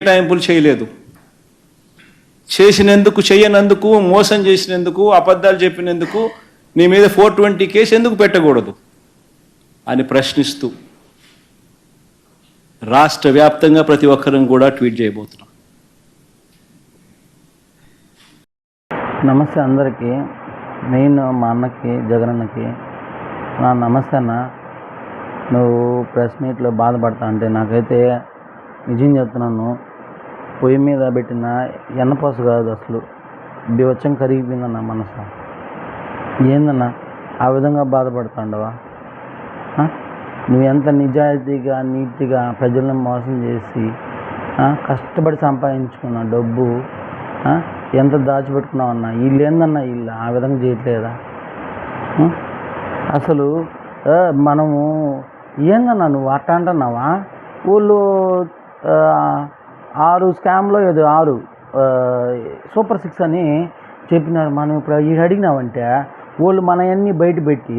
కేటాయింపులు చేయలేదు. చేసినందుకు చేయనందుకు మోసం చేసినందుకు అబద్ధాలు చెప్పినందుకు నీ మీద ఫోర్ ట్వంటీ కేసు ఎందుకు పెట్టకూడదు? అని ప్రశ్నిస్తూ రాష్ట్ర వ్యాప్తంగా ప్రతి ఒక్కరం కూడా ట్వీట్ చేయబోతున్నాం. నమస్తే అందరికీ. నేను మా అన్నకి జగనన్నకి నా నమస్తే అన్న. నువ్వు ప్రెస్ మీట్లో బాధపడతా అంటే నాకైతే నిజం చెప్తున్నాను. పొయ్యి మీద పెట్టిన ఎన్నపోస కాదు అసలు. బివచ్చం కరిగిపోయిందన్న మనసు. ఏందన్న? ఆ విధంగా బాధపడుతుండవా? నువ్వు ఎంత నిజాయితీగా నీతిగా ప్రజలను మోసం చేసి కష్టపడి సంపాదించుకున్న డబ్బు ఎంత దాచిపెట్టుకున్నావు అన్న వీళ్ళు? ఏందన్న వీళ్ళు ఆ విధంగా చేయట్లేదా? అసలు మనము ఏందన్నా నువ్వు అట్ట అంటున్నావా? వాళ్ళు ఆరు స్కామ్లో ఏదో ఆరు సూపర్ సిక్స్ అని చెప్పినారు. మనం ఇప్పుడు ఇది అడిగినావంటే వాళ్ళు మనవన్నీ బయట పెట్టి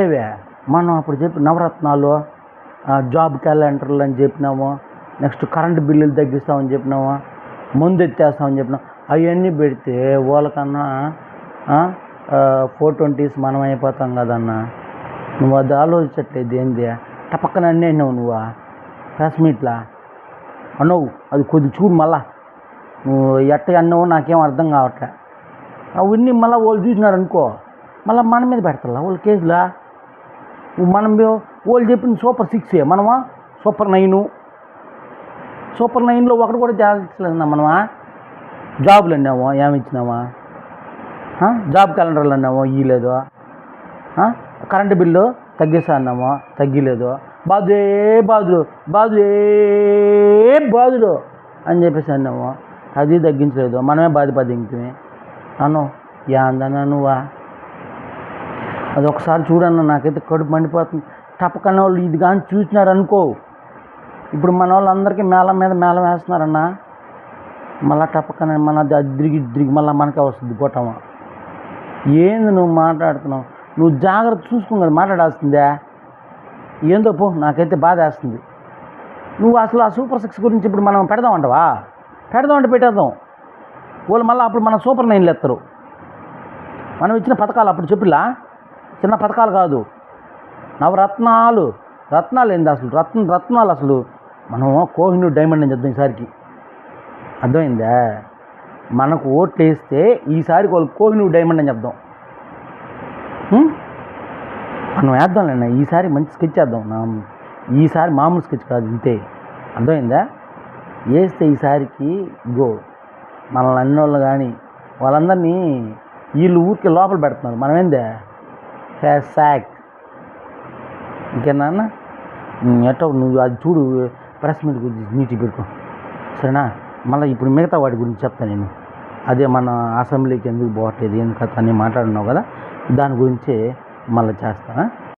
ఏవే మనం అప్పుడు చెప్పి నవరత్నాలు జాబ్ క్యాలెండర్లు అని చెప్పినాము నెక్స్ట్ కరెంటు బిల్లులు తగ్గిస్తామని చెప్పినాము ముందు ఎత్తేస్తామని చెప్పినాం అవన్నీ పెడితే వాళ్ళకన్నా ఫోర్ ట్వంటీస్ మనం అయిపోతాం కదన్న. నువ్వు అది ఆలోచించట్లేదు ఏంది? టపక్కన అన్నయ్యావు నువ్వు ప్రెస్ మీట్లా? అన్నావు అది కొద్ది చూడు మళ్ళా. నువ్వు ఎట్ట అన్నావు నాకేం అర్థం కావట్లే. అవన్నీ మళ్ళీ వాళ్ళు చూసినారు అనుకో మళ్ళీ మన మీద పెడతారా వాళ్ళు కేసులా? మనం వాళ్ళు చెప్పిన సూపర్ సిక్సే మనమా? Super nine. సూపర్ నైన్లో ఒకటి కూడా చేస్తలేదన్నా మనమా? జాబులు అన్నామా ఏమిచ్చినామా జాబ్ క్యాలెండర్లు అన్నామో ఇవ్వలేదు కరెంటు బిల్లు? తగ్గిస్తా అన్నామో తగ్గిలేదు. బాధే బాధుడు బాధే బాధుడు అని చెప్పేసి అన్నాము అది తగ్గించలేదు. మనమే బాధపడి తగ్గించుమే అను యాందన్నా నువ్వా అది ఒకసారి చూడన్న నాకైతే కడుపు మండిపోతుంది. టపకన్న వాళ్ళు ఇది కానీ చూసినారు అనుకో ఇప్పుడు మన వాళ్ళందరికీ మేళం మీద మేళం వేస్తున్నారన్న మళ్ళా టపకన మన అద్రిగి ఇద్రిగి మళ్ళీ మనకే వస్తుంది గొట్టమ ఏంది నువ్వు మాట్లాడుతున్నావు? నువ్వు జాగ్రత్త చూసుకుని కదా మాట్లాడాల్సిందే. ఏందో పో నాకైతే బాధ వేస్తుంది. నువ్వు అసలు ఆ సూపర్ సిక్స్ గురించి ఇప్పుడు మనం పెడదామంటవా? పెడదామంటే పెట్టేద్దాం. వాళ్ళు మళ్ళీ అప్పుడు మన సూపర్ నైన్లు ఎత్తరు. మనం ఇచ్చిన పథకాలు అప్పుడు చెప్పిలా చిన్న పథకాలు కాదు. నవరత్నాలు. రత్నాలు ఏంది అసలు? రత్న రత్నాలు అసలు? మనం కోహినూర్ డైమండ్ అని చెప్తాం ఈసారికి. అర్థమైందా? మనకు ఓట్లు వేస్తే ఈసారి వాళ్ళు కోహినూర్ డైమండ్ అని చెప్దాం. మనం వేద్దాంలేండి ఈసారి మంచి స్కెచ్ వేద్దాం నా ఈసారి మామూలు స్కెచ్ కాదు ఇంతే. అర్థమైందా? వేస్తే ఈసారికి గో మనల్ని అన్నోళ్ళు కానీ వాళ్ళందరినీ వీళ్ళు ఊరికి లోపల పెడుతున్నారు. మనం ఏందే శాక్ ఇంకేనా ఎట్టో నువ్వు అది చూడు ప్రెస్ మీట్ గురించి నీటి పెట్టుకో. సరేనా? మళ్ళీ ఇప్పుడు మిగతా వాటి గురించి చెప్తాను నేను. అదే మన అసెంబ్లీకి ఎందుకు పోవట్లేదు ఎందుకు అని మాట్లాడున్నావు కదా? దాని గురించి మళ్ళీ చేస్తాను.